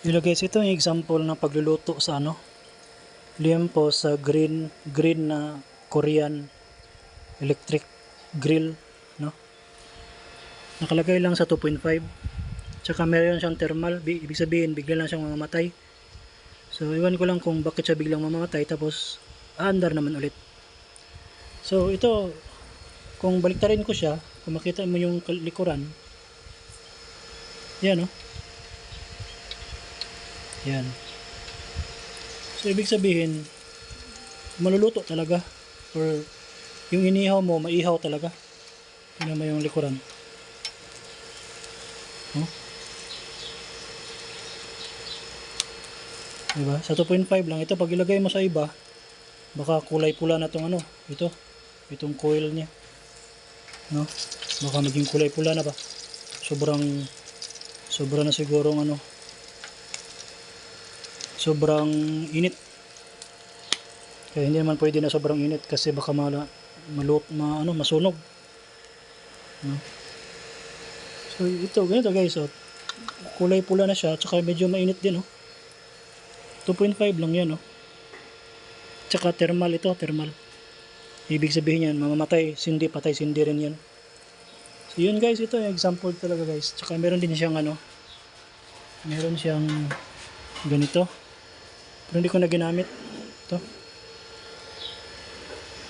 Hello guys, ito yung example ng pagluluto sa ano. Liempo sa green green na Korean electric grill, no? Nakalagay lang sa 2.5. Tsaka meron siyang thermal, Bi- ibig sabihin bigla lang siyang mamamatay. So, iwan ko lang kung bakit siya biglang mamamatay tapos aandar naman ulit. So, ito kung baliktarin ko siya, kung makita mo yung likuran, yan, no? Yan. So, ibig sabihin, maluluto talaga. Or, yung inihaw mo, maihaw talaga. Tingnan mo yung likuran. Oh. Diba? Sa 2.5 lang. Ito, pag ilagay mo sa iba, baka kulay pula na tong ano. Ito. Itong coil niya. No? Baka maging kulay pula na ba? Sobrang, sobra na sigurong ano, sobrang init. Kaya hindi naman pwede na sobrang init kasi baka mala, malut, ma, ano, masunog. No? So ito, ganito guys. Oh. Kulay pula na siya, tsaka medyo mainit din. Oh. 2.5 lang yan. Oh. Tsaka thermal ito, thermal. Ibig sabihin yan, mamamatay, sindi, patay, sindi rin yan. So yun guys, ito example talaga guys. Tsaka meron din siyang ano, meron siyang ganito. Pero hindi ko na ginamit. Ito.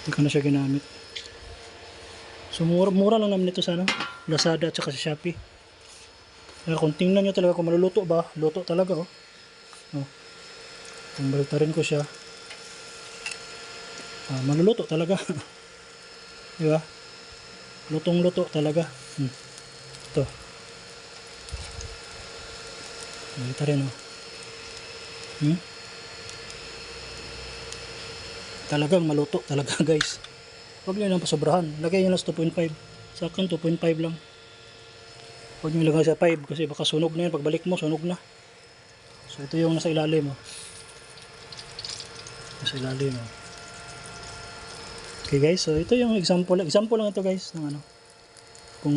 Hindi ko na siya ginamit. So mura, mura lang naman ito sa ano, Lazada at saka sa Shopee. Kaya kung tingnan nyo talaga kung maluluto ba, luto talaga oh. oh. Kung baliktarin ko siya, ah, maluluto talaga. Di ba? Lutong luto talaga. Hmm. Ito. Baliktarin oh. Hmm? Talagang maluto talaga guys. Huwag nyo lang pasobrahan. Lagay nyo lang sa 2.5. Sa akin 2.5 lang. Huwag nyo lagay sa 5 kasi baka sunog na yun. Pagbalik mo, sunog na. So ito yung nasa ilalim mo. Nasa ilalim mo. Okay guys, so ito yung example. Example lang ito guys ng ano. Kung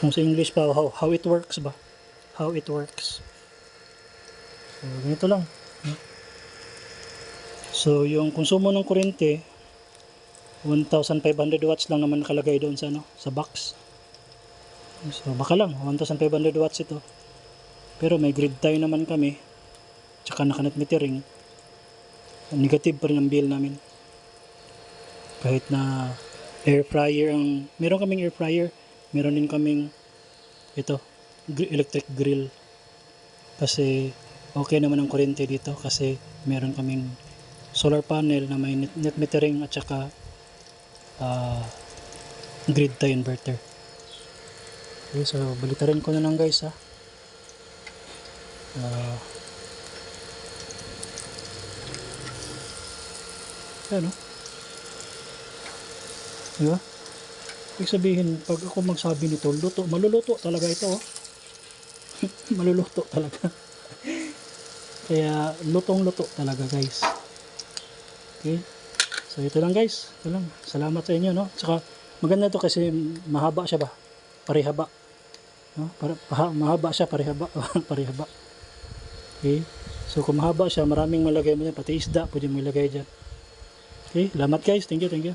kung sa English pa, how, how it works ba? How it works. So, ganito lang. So, yung konsumo ng kuryente, 1,500 watts lang naman nakalagay doon sa, ano, sa box. So, baka lang, 1,500 watts ito. Pero may grid tie naman kami, tsaka nakanet metering. Negative pa rin ang bill namin. Kahit na air fryer ang, meron kaming air fryer, meron din kaming ito, electric grill. Kasi okay naman ang kuryente dito kasi meron kaming solar panel na may net, metering at saka ah, grid tie inverter. Okay, so balitarin ko na lang guys ha. Ah, ano? Di ba? Ibig sabihin, pag ako magsabi nito, luto, maluluto talaga ito. Oh. maluluto talaga. Kaya lutong-luto talaga guys. Okay. So ito lang guys. Ito lang. Salamat sa inyo no. Tsaka maganda to kasi mahaba siya ba? Parehaba. No? Para, paha, mahaba siya parehaba. parehaba. Okay. So kung mahaba siya, maraming malagay mo dyan. Pati isda, pwede mo ilagay dyan. Okay. Salamat guys. Thank you, thank you.